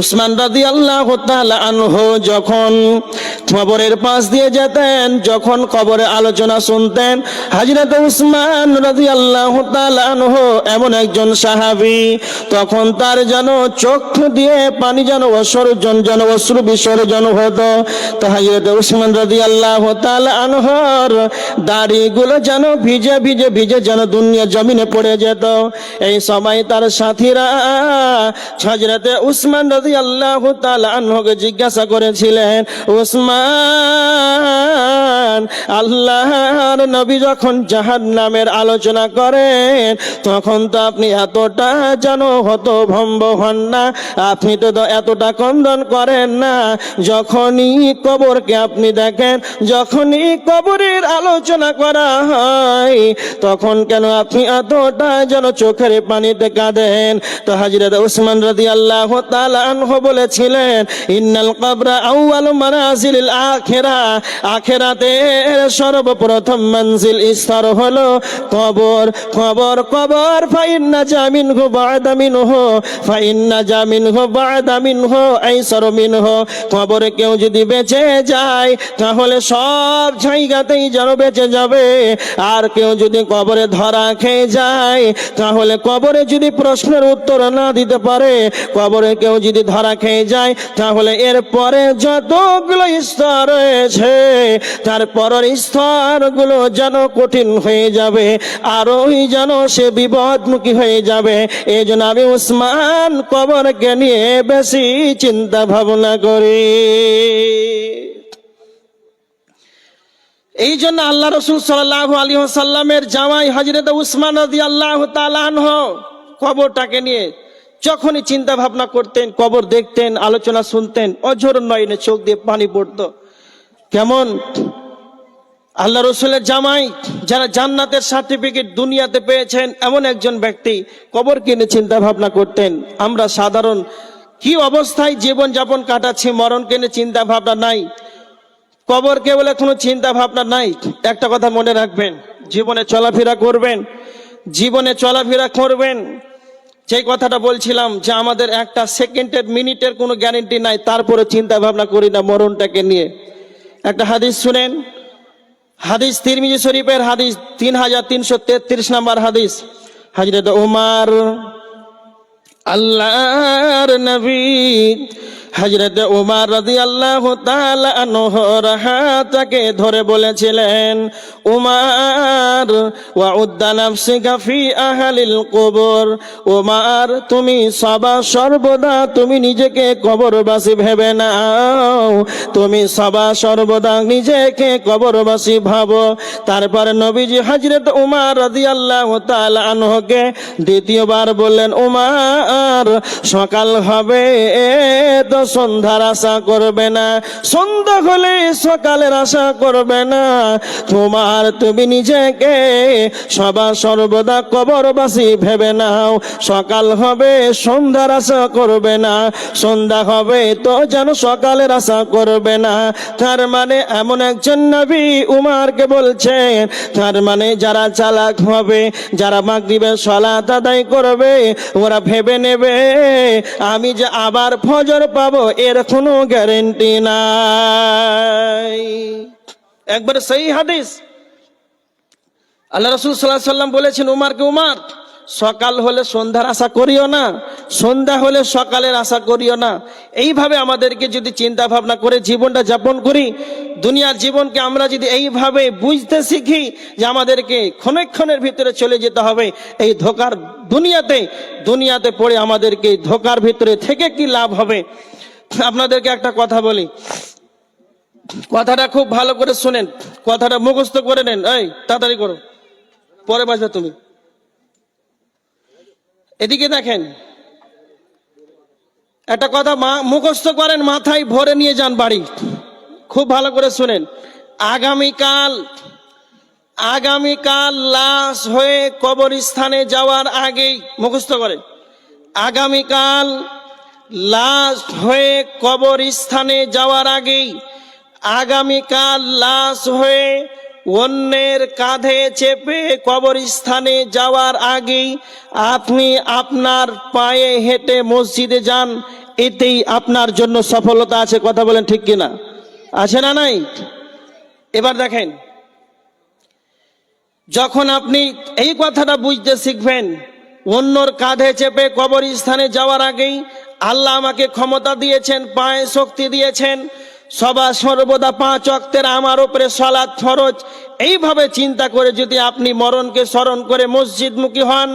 উসমান রাদি আল্লাহ আনহু যখন কবরের পাশ দিয়ে যেতেন, যখন কবরে আলোচনা শুনতেন হাজরত উসমান রাদি আল্লাহ আনহু এমন একজন সাহাবি, তখন তার যেন চোখ দিয়ে পানি যেন অসর্জন, যেন অশ্রু বিসর্জন হতো। তো হাজরত উসমান রাদি আল্লাহ আনহর দাড়িগুলো যেন ভিজে ভিজে ভিজে যেন দুনিয়া জমিনে পড়ে যেত। এই সময় তার সাথীরা হজরতে উসমান রাজি আল্লাহ আনহকে জিজ্ঞাসা করেছিলেন, উসমান, আল্লাহর নবী যখন জাহান নামের আলোচনা করেন, তখন তো আপনি এতটা যেন হত ভম্ব হন না। আপনি তো এতটা কন্দন করেন না। যখনই কবরকে আপনি দেখেন, যখনই কবরের আলোচনা করা হয়, তখন কেন আপনি এতটা যেন চোখের পানিতে কাঁদেন? তো হাজিরাত উসমান রাদি আল্লাহ আনহু বলেছিলেন, ইন্নাল কবরা আউয়াল মানাজিল আখেরা আখেরাতের সর্বপ্রথম মঞ্জিল স্তর হলো কবর। কবর কবর, ফাইন্না জামিন হো বাদামিন হো ফাইন্না জামিন হো বাদামিন হো আইসর মিন হো কবরে কেউ যদি বেঁচে যায়, তাহলে সব জায়গাতেই যেন বেঁচে যাবে। আর কেউ যদি কবরে ধরা খেয়ে যায়, তাহলে কবরে যদি প্রশ্নের উত্তর না দিতে পারে কবরে কেউ যদি ধরা খেয়ে যায়, তাহলে এর পরে যতগুলো স্তর রয়েছে, তার পরের স্তরগুলো যেন কঠিন হয়ে যাবে, আরোই যেন সে বিপদমুখী হয়ে যাবে। এই জন্য আমি উসমান কবরকে নিয়ে বেশি চিন্তা ভাবনা করি। এই জন্য আল্লাহ রসুল সাল্লাহ আলী সাল্লামের জামাই হজরত উসমান রদি আল্লাহ তালাহ কবরটাকে নিয়ে যখনই চিন্তা ভাবনা করতেন, কবর দেখতেন, আলোচনা শুনতেন, অঝর নয়নে চোখ দিয়ে পানি পড়তো। কেমন? আল্লাহ রসুলের জামাই যারা জান্নাতের সার্টিফিকেট দুনিয়াতে পেয়েছেন, এমন একজন ব্যক্তি কবর কিনে চিন্তা ভাবনা করতেন। আমরা সাধারণ কি অবস্থায় জীবন যাপন কাটাচ্ছি, মরণ কিনে চিন্তা ভাবনা নাই। কবরকে বলে কোনো চিন্তা ভাবনা নাই। একটা কথা মনে রাখবেন, জীবনে চলাফেরা করবেন, জীবনে চলাফেরা করবেন। যেই কথাটা বলছিলাম যে আমাদের একটা সেকেন্ডের মিনিটের কোনো গ্যারেন্টি নাই তারপরে চিন্তা ভাবনা করি না মরণটাকে নিয়ে। একটা হাদিস শুনেন, হাদিস তিরমিজি শরীফের হাদিস তিন হাজার তিনশো তেত্রিশ নাম্বার হাদিস। হাজরত ওমার আল্লাহর নবী হজরত উমার রাজি আল্লাহ তালানহর হাতাকে ধরে বলেছিলেন, উমার ওয়া উদ্দানাফসিকা গাফি আহালিল কবর। উমার, তুমি সবা সর্বদা তুমি নিজেকে কবরবাসী ভেবে নাও। তুমি সবা সর্বদা নিজেকে কবরবাসী ভাবো। তারপর নবীজি হজরত উমার রাজি আল্লাহ তালানহকে দ্বিতীয়বার বললেন, উমার, সকাল হবে, তো সন্ধ্যার আশা করবে না, সন্ধ্যা হলে সকালের আশা করবে না। তোমার তুমি নিজেকে সবা সর্বদা কবরবাসী ভেবে নাও, সকাল হবে সন্ধ্যার আশা করবে না, সন্ধ্যা হবে তো যেন সকালের আশা করবে না। তার মানে এমন একজন নবী উমারকে বলছেন, তার মানে যারা চালাক হবে, যারা মাগরিবের সলাত আদায় করবে, ওরা ভেবে নেবে, আমি যে আবার ফজর পাবো এর কোনো গ্যারেন্টি নাই। একবার সেই হাদিস আল্লাহ রসুল সাল্লাহ সাল্লাম বলেছেন উমারকে উমার সকাল হলে সন্ধ্যার আশা করিও না, সন্ধ্যা হলে সকালের আশা করিও না। এইভাবে আমাদেরকে যদি চিন্তা ভাবনা করে জীবনটা যাপন করি, দুনিয়ার জীবনকে আমরা যদি এইভাবে বুঝতে শিখি যে আমাদেরকে ক্ষণেক্ষণের ভিতরে চলে যেতে হবে, এই ধোকার দুনিয়াতে দুনিয়াতে পড়ে আমাদেরকে ধোকার ভিতরে থেকে কি লাভ হবে? আপনাদেরকে একটা কথা বলি। কথাটা খুব ভালো করে শোনেন, কথাটা মুখস্থ করে নেন, এই, তাড়াতাড়ি করো। পরে বাজবে তুমি। এদিকে দেখেন। একটা কথা, মা, মুখস্থ করেন, মাথায় ভরে নিয়ে যান বাড়ি। খুব ভালো করে শুনেন। আগামীকাল আগামীকাল লাশ হয়ে কবরস্থানে যাওয়ার আগেই মুখস্থ করেন আগামীকাল লাশ হয়ে কবরস্থানে যাওয়ার আগেই, আগামীকাল লাশ হয়ে অন্যের কাঁধে চেপে কবরস্থানে যাওয়ার আগেই আপনি আপনার পায়ে হেঁটে মসজিদে যান, এতেই আপনার জন্য সফলতা আছে, কথা বলেন ঠিক কিনা? আছে না নাই? এবার দেখেন, যখন আপনি এই কথাটা বুঝতে শিখবেন, অন্যর কাঁধে চেপে কবরস্থানে যাওয়ার আগেই আল্লাহ আমাকে ক্ষমতা দিয়েছেন, পায়ে শক্তি দিয়েছেন সবা সর্বদা পাঁচ অক্তের আমার উপরে সলাৎ ফরজ। এইভাবে চিন্তা করে যদি আপনি মরণকে স্মরণ করে মসজিদমুখী হন,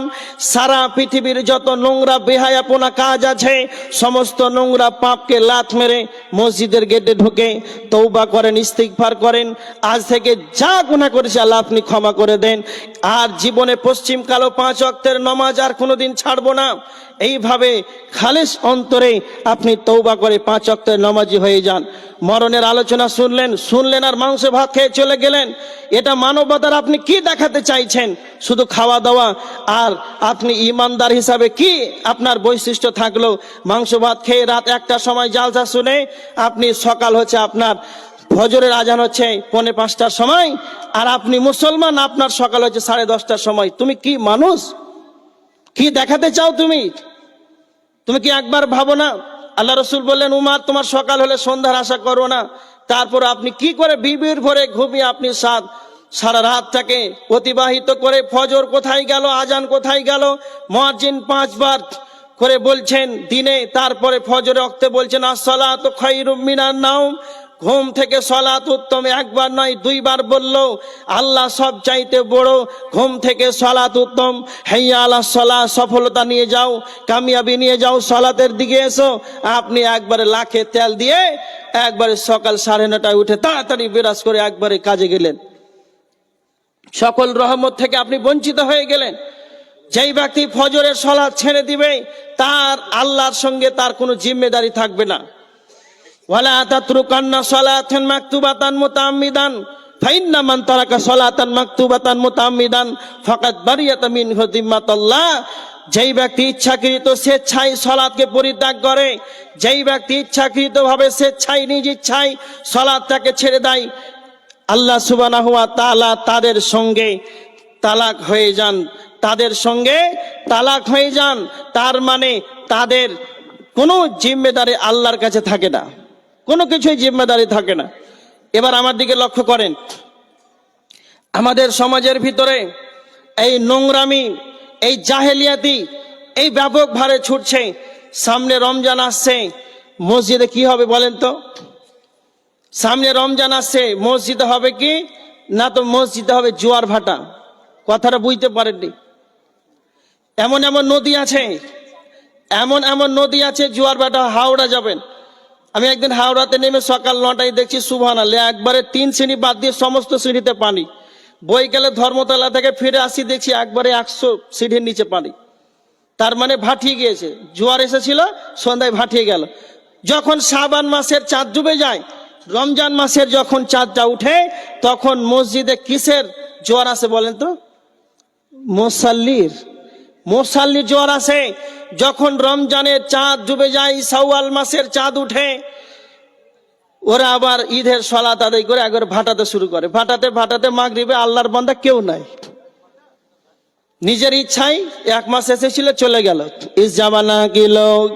সারা পৃথিবীর যত নোংরা, বেহায়াপনা কাজ আছে, সমস্ত নোংরা পাপকে লাথ মেরে মসজিদের গেটে ঢুকে তৌবা করেন, ইস্তিগফার করেন, আজ থেকে যা গুনাহ করেছে আল্লাহ আপনি ক্ষমা করে দেন। আর জীবনে পশ্চিম কালো পাঁচ অক্তের নমাজ আর কোনোদিন ছাড়বো না। এইভাবে খালেস অন্তরে আপনি তৌবা করে পাঁচ অক্তের নমাজি হয়ে যান। মরণের আলোচনা শুনলেন শুনলেন আর মাংস ভাত খেয়ে চলে গেলেন। এটা মানবতার আপনি কি দেখাতে চাইছেন? শুধু খাওয়া দাওয়া আর আপনি ইমানদার হিসাবে কি আপনার বৈশিষ্ট্য থাকল? মাংস, ভাত খেয়ে রাত একটা সময় জালসা শুনে আপনি সকাল হচ্ছে আপনার ফজরের আজান হচ্ছে পনে পাঁচটার সময়, আর আপনি মুসলমান, আপনার সকাল হচ্ছে সাড়ে দশটার সময়। তুমি কি মানুষ? কি দেখাতে চাও তুমি? তুমি কি একবার ভাবো না? আল্লাহ রসুল বললেন, উমার, তোমার সকাল হলে সন্ধ্যার আশা করো না। তারপর আপনি কি করে বিবির ভরে ঘুমিয়ে আপনি সাত সারা রাতটাকে অতিবাহিত করে ফজর কোথায় গেল, আজান কোথায় গেল মহাজিন পাঁচবার করে বলছেন, দিনে তারপরে ফজরে অক্তে বলছেন আসলা তো মিনার নাও ঘুম থেকে সলাত উত্তম, একবার নয়, দুইবার বলল, আল্লাহ সব চাইতে বড়, ঘুম থেকে সলাত উত্তম। হেয়া আল্লাহ সলা সফলতা নিয়ে যাও, কামিয়াবি নিয়ে যাও, সলাতের দিকে এসো। আপনি একবারে লাখে তেল দিয়ে একবারে সকাল সাড়ে নটায় উঠে তাড়াতাড়ি বিরাজ করে একবারে কাজে গেলেন। সকল রহমত থেকে আপনি বঞ্চিত হয়ে গেলেন। যেই ব্যক্তি ফজরের সলাৎ ছেড়ে দিবে, তার আল্লাহর সঙ্গে তার কোনো জিম্মেদারি থাকবে না। ফাকাদ বারিয়াত মিন যেই ব্যক্তি ইচ্ছাকৃত স্বেচ্ছায় সলাৎকে পরিত্যাগ করে, যেই ব্যক্তি ইচ্ছাকৃত ভাবে স্বেচ্ছায়, নিজ ইচ্ছায় সলাৎটাকে ছেড়ে দেয় আল্লাহ সুবহানাহু ওয়া তাআলা তাদের সঙ্গে তালাক হয়ে যান। তাদের সঙ্গে তালাক হয়ে যান, তার মানে তাদের কোনো জিম্মেদারি আল্লাহর কাছে থাকে না। কোনো কিছুই জিম্মেদারি থাকে না। এবার আমার দিকে লক্ষ্য করেন। আমাদের সমাজের ভিতরে এই নোংরামি, এই জাহেলিয়াতি, এই ব্যাপক ভারে ছুটছে। সামনে রমজান আসছে। মসজিদে কি হবে বলেন তো? সামনে রমজান আসছে, মসজিদে হবে কি? না তো মসজিদে হবে জোয়ার ভাটা। কথাটা বুঝতে পারেননি। এমন এমন নদী আছে, এমন এমন নদী আছে জোয়ার ভাটা, হাওড়া যাবেন। আমি একদিন হাওড়াতে নেমে সকাল নটায় দেখছি সুবহান আল্লাহ একবারে তিন শ্রেণি বাদ দিয়ে সমস্ত সিঁড়িতে পানি। বইকালে ধর্মতলা থেকে ফিরে আসি, দেখছি একবারে একশো সিঁড়ির নিচে পানি। তার মানে ভাটিয়ে গিয়েছে। জোয়ার এসেছিল, সন্ধ্যায় ভাটিয়ে গেল। যখন শাবান মাসের চাঁদ ডুবে যায় রমজান মাসের যখন চাঁদটা উঠে, তখন মসজিদে কিসের জোয়ার আসে বলেন তো? মোসাল্লির। মোসাল্লির জোয়ার আসে যখন রমজানের চাঁদ ডুবে যায় সাওয়াল মাসের চাঁদ উঠে, ওরা আবার ঈদের সলাত আদায় করে একবার ভাটাতে শুরু করে। ভাটাতে ভাটাতে মাগরিবে আল্লাহর বন্ধা কেউ নাই। নিজের ইচ্ছায় এক মাস এসেছিল, চলে গেল। ইস জামানা কি লোক?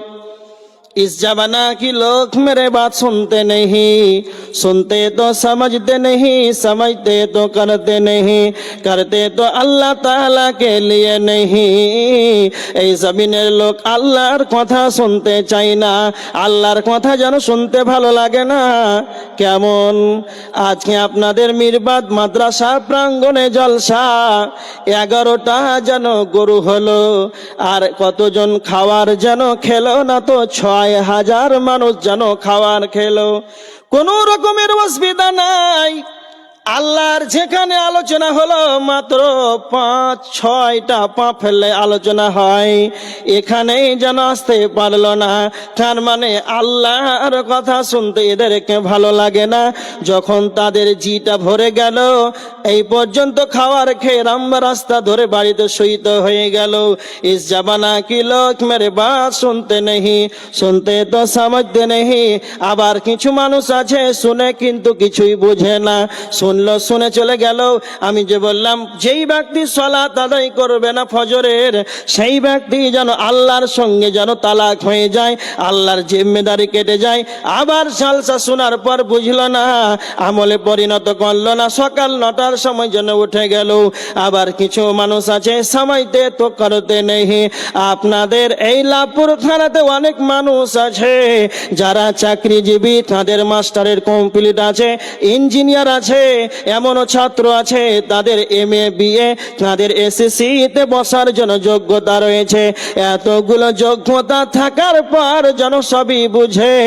इस जमाना की लोग मेरे बात सुनते नहीं सुनते तो समझते नहीं समझते तो करते नहीं करते तो अल्लाह ताला के लिए नहीं এই জমিনের লোক আল্লাহর কথা শুনতে চাই না আল্লাহর কথা যেন শুনতে ভালো লাগে না কেমন আজকে আপনাদের মিরবাদ মাদ্রাসা প্রাঙ্গণে জলসা এগারোটা যেন গরু হলো আর কতজন খাওয়ার যেন খেলো না তো ছয় হাজার মানুষ যেন খাওয়ার খেলো। কোনো রকমের অসুবিধা নাই। আল্লাহর যেখানে আলোচনা হলো মাত্র পাঁচ, ছয়টা পা ফেললে আলোচনা হয়। এখানেই যেন আসতে পারল না। তার মানে আল্লাহর কথা শুনতে এদেরকে ভালো লাগে না। যখন তাদের জিটা ভরে গেল, এই পর্যন্ত খাওয়ার খেয়ে রাম্বা রাস্তা ধরে বাড়িতে সহিত হয়ে গেল। ইস জাবানা কি লোক মেরে বাত শুনতে নেই, শুনতে তো সমঝতে নেই। আবার কিছু মানুষ আছে, শুনে কিন্তু কিছুই বুঝে না। শুনে শুনলো শুনে চলে গেল। আমি যে বললাম, যেই ব্যক্তি সলাত আদায় করবে না ফজরের, সেই ব্যক্তি যেন আল্লাহর সঙ্গে যেন তালাক হয়ে যায়, আল্লাহর জিম্মেদারি কেটে যায়। আবার সালসা শোনার পর বুঝলো না, আমলে পরিণত করল না, সকাল নটার সময় যেন উঠে গেল। আবার কিছু মানুষ আছে সময়তে তো করতে নেই। আপনাদের এই লাভপুর থানাতে অনেক মানুষ আছে, যারা চাকরিজীবী, তাদের মাস্টারের কমপ্লিট আছে, ইঞ্জিনিয়ার আছে এমনও ছাত্র আছে, তাদের এম এ বিএ তাদের এসএসসি তে বসার জন্য যোগ্যতা রয়েছে। এতগুলো যোগ্যতা থাকার পর যেন সবই বুঝে।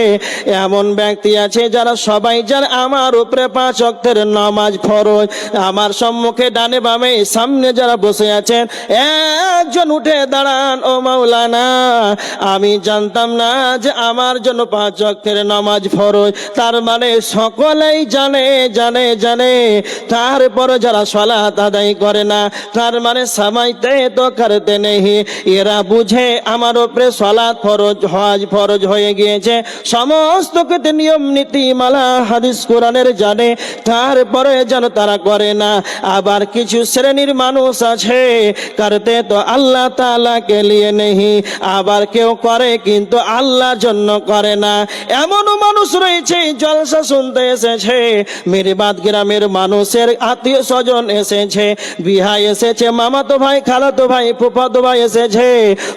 এমন ব্যক্তি আছে যারা সবাই যার আমার উপরে পাঁচ অক্টের নামাজ ফরজ। আমার সম্মুখে ডানে বামে সামনে যারা বসে আছেন, একজন উঠে দাঁড়ান, ও মাওলানা, আমি জানতাম না যে আমার জন্য পাঁচ অক্টের নামাজ ফরজ। তার মানে সকলেই জানে জানে জানে তারপর যারা সলাত আদায় করে না, তার মানে সামাইতে তো করতে নেই। এরা বুঝে আমার উপরে সলাৎ ফরজ, হজ ফরজ হয়ে গিয়েছে। সমস্ত কিছু নিয়ম নীতি মালা হাদিস কোরআনের জানে, তারপরে যেন তারা করে না। আবার কিছু শ্রেণির মানুষ আছে, করতে তো আল্লাহ তালাকে লিয়ে নেই। আবার কেউ করে, কিন্তু আল্লাহর জন্য করে না। এমনও মানুষ রয়েছে, জলসা শুনতে এসেছে। মেরিবাদ গ্রামের মানুষের আত্মীয় স্বজন এসেছে। বিহা এসেছে, মামাতো ভাই, খালাতো ভাই, ফুফাতো ভাই এসেছে।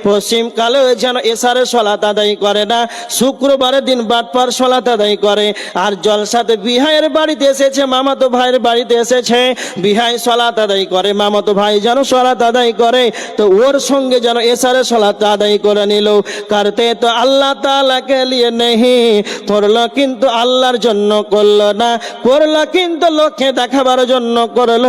পশ্চিমকালে যেন এসারে সলাত আদায় করে না শুক্রবারের দিন বাটপার সলাত আদায় করে। আর জলসাতে বিহাইয়ের বাড়িতে এসেছে, মামাতো ভাইয়ের বাড়িতে এসেছে। বিহাই সলাত আদায় করে, মামাতো ভাই যেন সলাত আদায় করে, তো ওর সঙ্গে যেন এসারে সলাত আদায় করে নিল। কারতে তো আল্লাহ তালাকে লিয়ে নেই করল কিন্তু আল্লাহর জন্য করল না, করল কিন্তু লোককে দেখাবার জন্য করল।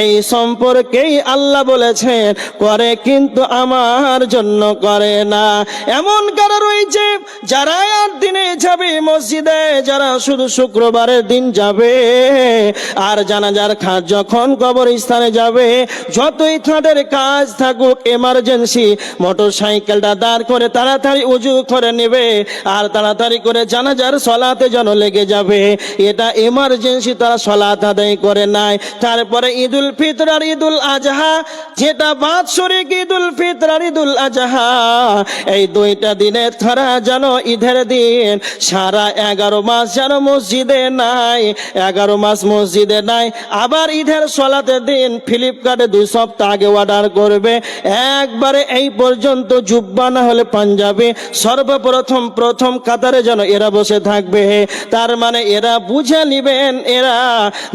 এই সম্পর্কেই আল্লাহ বলেছেন, করে কিন্তু আমার জন্য করে না। এমন কারা রয়েছে যারা আর দিনে যাবে মসজিদে, যারা শুধু শুক্রবারের দিন যাবে। আর জানাজার খাজ যখন কবরস্থানে যাবে, যতই তাদের কাজ থাকুক এমার্জেন্সি মোটর সাইকেলটা দাঁড় করে তাড়াতাড়ি উজু করে নেবে, আর তাড়াতাড়ি করে জানাজার সলাতে যেন লেগে যাবে। এটা এমার্জেন্সি তারা সলাত আদায় করে নাই। তারপরে ঈদুল ফিতর আর ঈদুল আজহা, যেটা বাৎসরিক ঈদুল ফিতর আর ঈদুল আজহা, এই দুইটা দিনে তারা যেন ঈদের দিন সারা এগারো মাস যেন মসজিদে নাই, এগারো মাস মসজিদে নাই, আবার ঈদের সলাতের দিন ফ্লিপকার্টে দুই সপ্তাহ আগে অর্ডার করবে। একবারে এই পর্যন্ত জুব্বা না হলে পাঞ্জাবি, সর্বপ্রথম প্রথম কাতারে যেন এরা বসে থাকবে। তার মানে এরা বুঝে নিবেন, এরা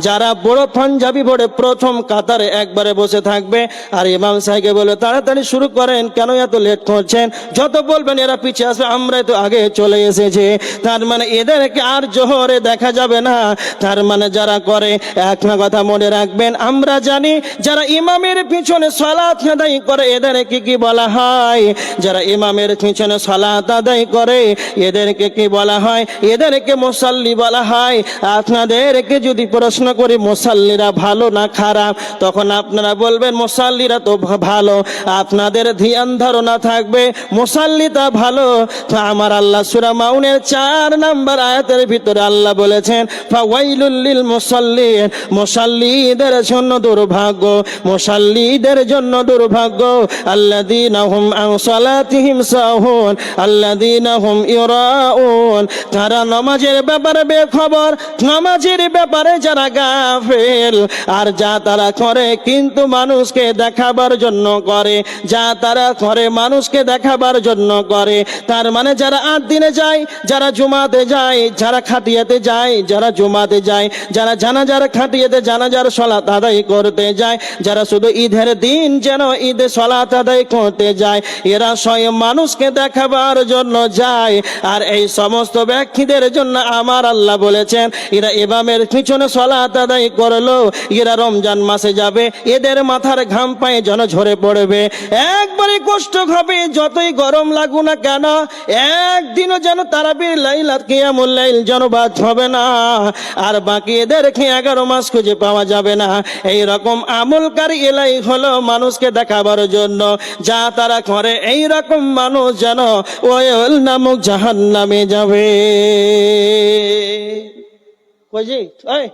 যারা বড় পাঞ্জাবি পড়ে প্রথম কাতারে একবারে বসে থাকবে, আর ইমাম সাহেবকে বলে তাড়াতাড়ি শুরু করেন, কেন এত লেট করছেন? যত বলবেন, এরা পিছিয়ে আসবে, আমরাই তো আগে চলে এসেছে। তার মানে এদেরকে আর জোহরে দেখা যাবে না। তার মানে যারা করে একটা কথা মনে রাখবেন, আমরা জানি যারা ইমামের পিছনে সলাৎ আদায় করে, এদেরকে কি বলা হয়? যারা ইমামের পিছনে সলাৎ আদায় করে, এদেরকে কি বলা হয়? এদেরকে মুসাল্লি বলা হয়। আপনাদেরকে যদি প্রশ্ন করি, মুসাল্লিরা ভালো না খারাপ? তখন আপনারা বলবেন, মুসাল্লিরা তো ভালো। আপনাদের ধ্যান ধারণা থাকবে, মুসাল্লিটা ভালো। তো আমার আল্লাহ সুরা মাউনের চার নাম্বার আয়াতের ভিতরে আল্লাহ বলেছেন, ফাওয়াইলুল লিল মুসাল্লিন মুসাল্লিদের জন্য দুর্ভাগ্য, মুসাল্লিদের জন্য দুর্ভাগ্য। আল্লাযীনা হুম আন সালাতিহিম সাহুন, আল্লাযীনা হুম ইউরাউন তারা নামাজের ব্যাপারে বেখবর, নামাজের ব্যাপারে যারা গাফেল, আর যা তারা করে কিন্তু মানুষকে দেখাবার জন্য করে। যা তারা করে মানুষকে দেখাবার জন্য করে। তার মানে যারা আট দিনে যায়, যারা জুমাতে যায়, যারা খাটিয়াতে যায়, যারা জুমাতে যায়, যারা জানাজার খাটিয়াতে জানাজার সলাত আদায় করতে যায়, যারা শুধু ঈদের দিন যেন ঈদে সলাত আদায় করতে যায়, এরা স্বয়ং মানুষকে দেখাবার জন্য যায়। আর এই সমস্ত ব্যক্তিদের জন্য আমার আল্লাহ বলেছেন, এরা ইমামের পিছনে সলাত আদায় করল, এরা রমজান মাসে যাবে, এদের মাথার ঘাম পায়ে যেন ঝরে পড়বে। একবারে কষ্ট হবে, যতই গরম লাগু না কেন, একদিনও যেন তারাবির লাইলাত কিয়ামুল লাইল যেন বাদ হবে না। আর বাকি এদের এদেরকে এগারো মাস খুঁজে পাওয়া যাবে না। এই রকম আমলকারী এলাই হলো মানুষকে দেখাবার জন্য, যা তারা করে এই রকম মানুষ যেন ওয়েল নামক জাহান নামে যাবে ওই